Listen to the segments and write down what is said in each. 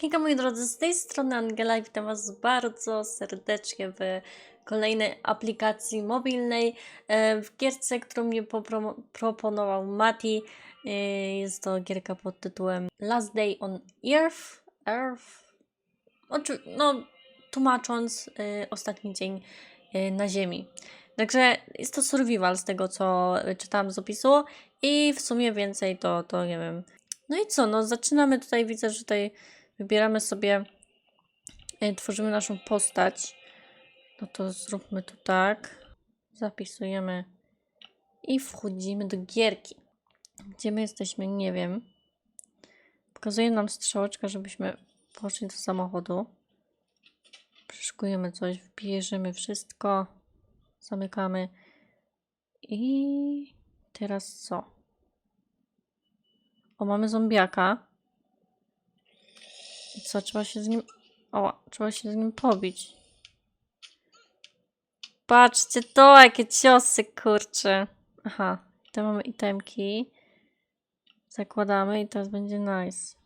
Cześć, moi drodzy, z tej strony Angela i witam Was bardzo serdecznie w kolejnej aplikacji mobilnej, e, w gierce, którą popro- proponował Mati. E, Jest to gierka pod tytułem Last Day on Earth. Earth. Oczy- no, tłumacząc, e, ostatni dzień na Ziemi. Także jest to survival z tego, co czytałam z opisu i w sumie więcej to, to nie wiem. No i co, no zaczynamy tutaj, widzę, że tutaj wybieramy sobie, e, tworzymy naszą postać. No to zróbmy to tak. Zapisujemy i wchodzimy do gierki. Gdzie my jesteśmy? Nie wiem. Pokazuje nam strzałeczka, żebyśmy poszli do samochodu. Przeszukujemy coś, wbierzemy wszystko, zamykamy. I teraz co? O, mamy zombiaka. Co, trzeba się z nim... O, trzeba się z nim pobić. Patrzcie to, jakie ciosy, kurcze. Aha, tutaj mamy itemki. Zakładamy i teraz będzie nice.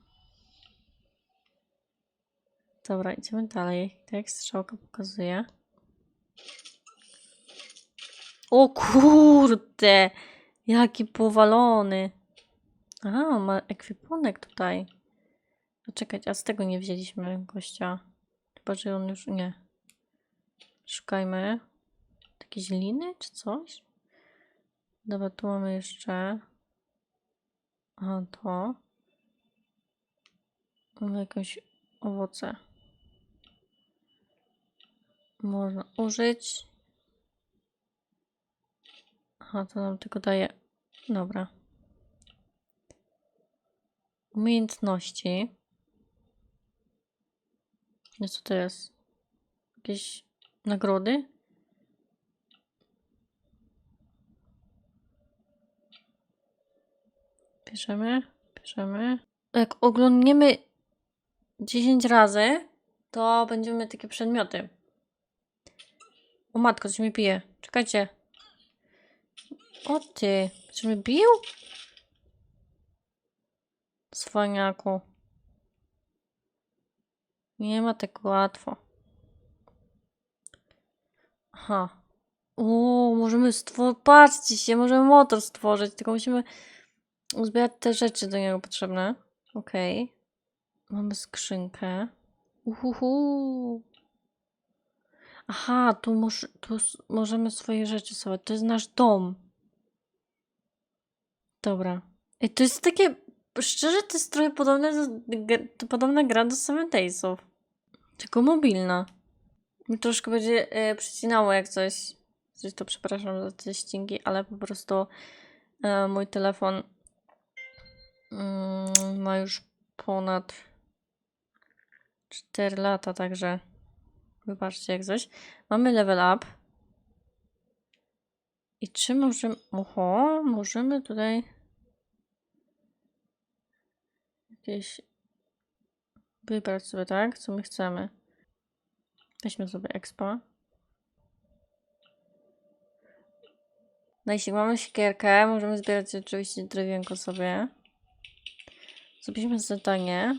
Dobra, idziemy dalej. Tak jak strzałka pokazuje. O kurde! Jaki powalony. Aha, on ma ekwipunek tutaj. No czekać, a z tego nie wzięliśmy gościa. Chyba, że on już nie. Szukajmy. Jakieś liny czy coś? Dobra, tu mamy jeszcze. Aha, to. Mamy jakieś owoce. Można użyć. Aha, to nam tylko daje. Dobra. Umiejętności. No co to jest? Jakieś nagrody? Bierzemy, bierzemy. Jak oglądniemy 10 razy, to będziemy takie przedmioty. O matko, coś mi pije. Czekajcie. O ty, czy mnie bił? Cwaniaku. Nie ma tak łatwo. Aha. O, możemy stworzyć. Patrzcie się, możemy motor stworzyć, tylko musimy uzbierać te rzeczy do niego potrzebne. Okej. Mamy skrzynkę. Uhuhu. Aha, tu, moż, tu możemy swoje rzeczy sobie. To jest nasz dom. Dobra. I to jest takie. Szczerze, to jest trochę podobne do, podobna gra do Seven Days'ów. Tylko mobilna. Mi troszkę będzie e, przycinało jak coś. To przepraszam za te ścięgi, ale po prostu e, mój telefon mm, ma już ponad 4 lata, także wybaczcie jak coś. Mamy level up. I czy możemy... Oho, możemy tutaj jakieś wybrać sobie, tak? Co my chcemy. Weźmy sobie expa. No jeśli mamy siekierkę, możemy zbierać oczywiście drewienko sobie. Zrobiliśmy zadanie.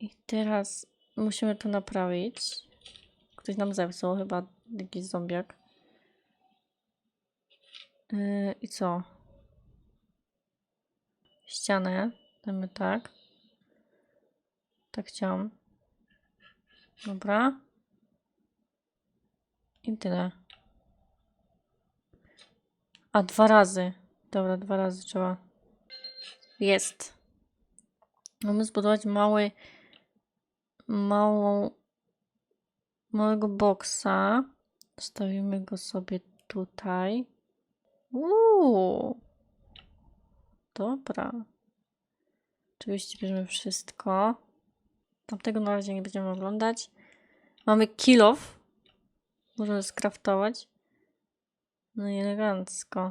I teraz musimy to naprawić. Ktoś nam zepsuł, chyba jakiś zombiak. Yy, I co? Ścianę. Damy tak. Tak chciałam. Dobra. I tyle. A dwa razy. Dobra, dwa razy trzeba. Jest. Mamy zbudować mały, małą, małego boksa. Stawimy go sobie tutaj. Uuu. Dobra. Oczywiście bierzemy wszystko. Tamtego na razie nie będziemy oglądać. Mamy kilof. Możemy skraftować. No i elegancko.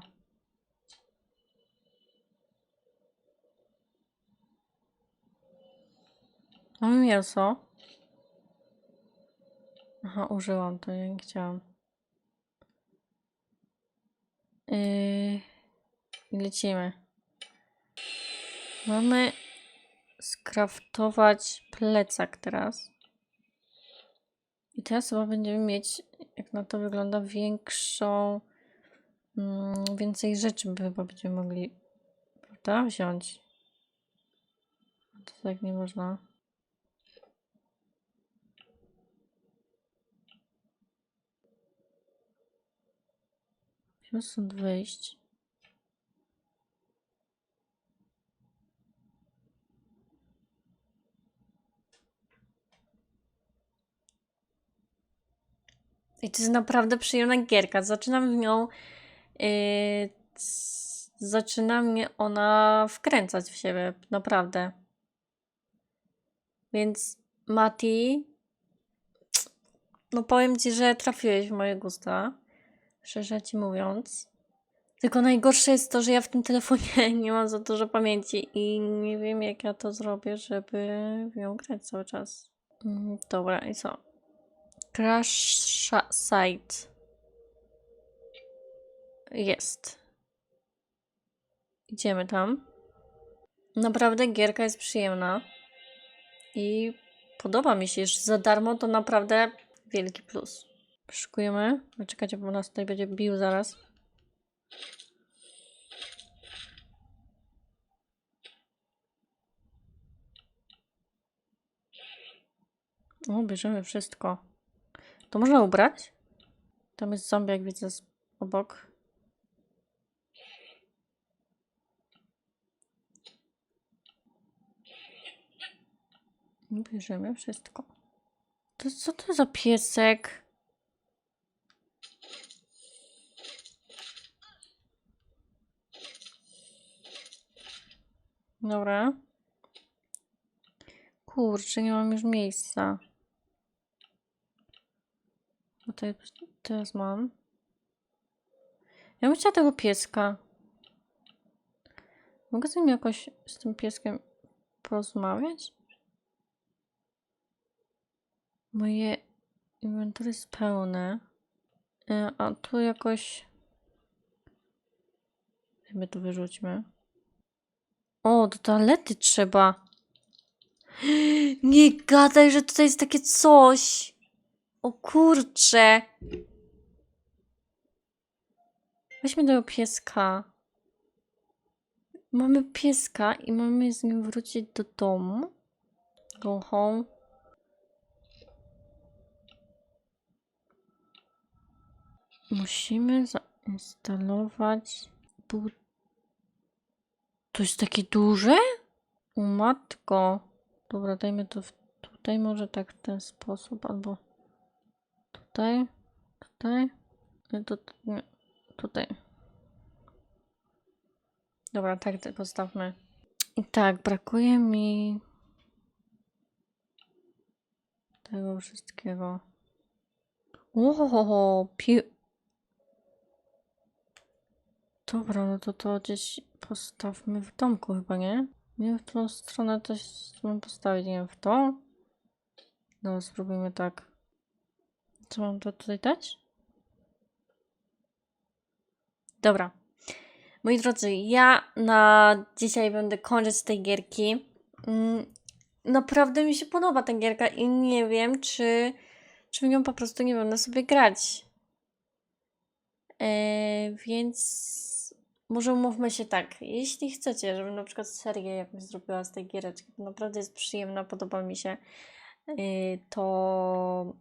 Mamy mięso. Aha, użyłam to, ja nie chciałam. Yy, lecimy. Mamy skraftować plecak teraz. I teraz chyba będziemy mieć, jak na to wygląda, większą, mm, więcej rzeczy by chyba będziemy mogli, prawda, wziąć. To tak nie można. Musimy stąd wyjść. I to jest naprawdę przyjemna gierka. Zaczynam w nią. Yy, zaczyna mnie ona wkręcać w siebie, naprawdę. Więc Mati, no powiem ci, że trafiłeś w moje gusta. Szczerze ci mówiąc. Tylko najgorsze jest to, że ja w tym telefonie nie mam za dużo pamięci i nie wiem, jak ja to zrobię, żeby w nią grać cały czas. Mm, Dobra, i co? Crash site. Jest. Idziemy tam. Naprawdę gierka jest przyjemna. I podoba mi się, że za darmo to naprawdę wielki plus. Szykujemy. Czekajcie, bo nas tutaj będzie bił zaraz. O, bierzemy wszystko. To można ubrać? Tam jest zombie, jak widzę, z- obok. Bierzemy wszystko. To co to za piesek? Dobra. Kurczę, nie mam już miejsca. Tutaj teraz mam. Ja bym chciała tego pieska. Mogę z nim jakoś z tym pieskiem porozmawiać? Moje inwentory jest pełne. E, A tu jakoś... My to wyrzućmy. O, do toalety trzeba. Nie gadaj, że tutaj jest takie coś. O kurcze. Weźmy tego pieska. Mamy pieska i mamy z nim wrócić do domu. Go home. Musimy zainstalować. Bu- To jest takie duże? O matko. Dobra, dajmy to tutaj może tak w ten sposób, albo tutaj, tutaj, nie, to, nie, tutaj. Dobra, tak to postawmy. I tak, brakuje mi tego wszystkiego. O, pi... Dobra, no to to gdzieś postawmy w domku chyba, nie? Nie w którą stronę to mam postawić, nie wiem, w tą? No, spróbujmy tak. Co mam to tutaj dać? Dobra. Moi drodzy, ja na dzisiaj będę kończyć z tej gierki. Mm, Naprawdę mi się podoba ta gierka i nie wiem, czy, czy w nią po prostu nie będę sobie grać. E, więc może umówmy się tak. Jeśli chcecie, żebym na przykład serię jakąś zrobiła z tej giereczki, to naprawdę jest przyjemna, podoba mi się, e, to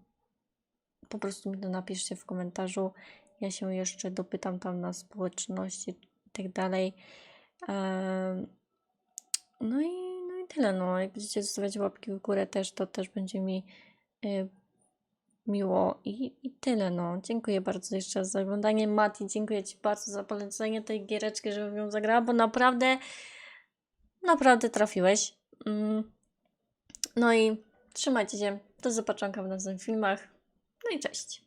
po prostu mi to napiszcie w komentarzu. Ja się jeszcze dopytam tam na społeczności i tak dalej. No i, no i tyle. No. Jak będziecie zostawiać łapki w górę też, to też będzie mi y, miło. I, I tyle. No. Dziękuję bardzo jeszcze raz za oglądanie. Mati, dziękuję Ci bardzo za polecenie tej giereczki, żebym nią zagrała, bo naprawdę, naprawdę trafiłeś. Mm. No i trzymajcie się. Do zobaczenia w następnych filmach. No i cześć.